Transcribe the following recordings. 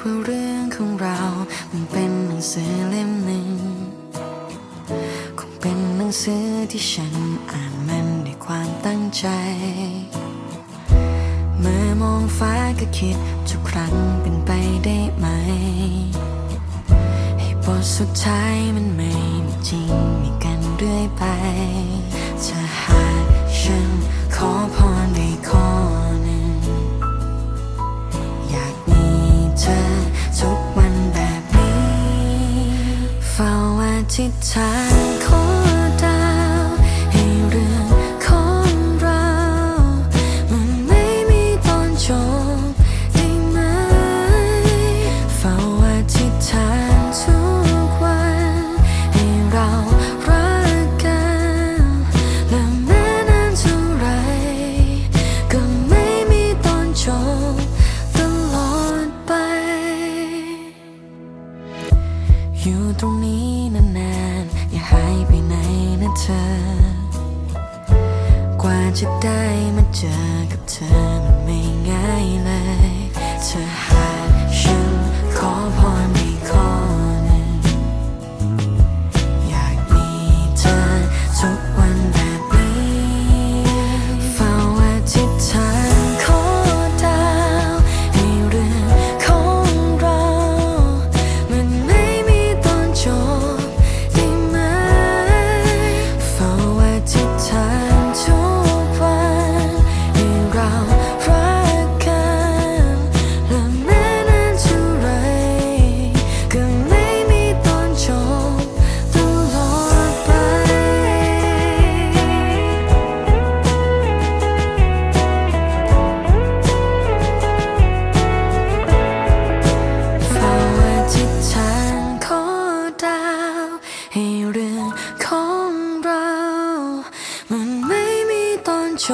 ว่าเรื่องของเรา มันเป็นหนังสือเล่มหนึ่ง คงเป็นหนังสือที่ฉันอ่านมันด้วยความตั้งใจ เมื่อมองฟ้าก็คิดทุกครั้งเป็นไปได้ไหม ให้บทสุดท้ายมันไม่จริงมีกันเรื่อยไป อธิษฐานขอดาวให้เรื่องของเรา มันไม่มีตอนจบได้ไหมเฝ้าอธิษฐานทุกวันให้เรารักกัน และแม้นานเท่าไร ก็ไม่มีตอนจบตลอดไป อยู่ตรงนี้ จะได้มาเจอกับเธอ จ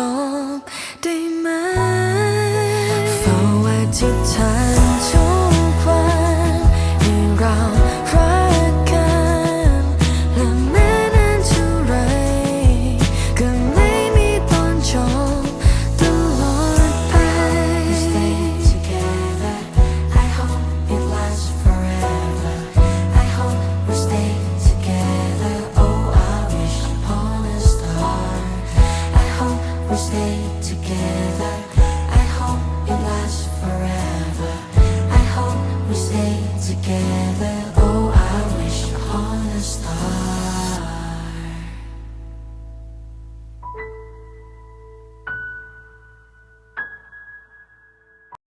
บได้ไหมเฝ้าไว้ที่ทานช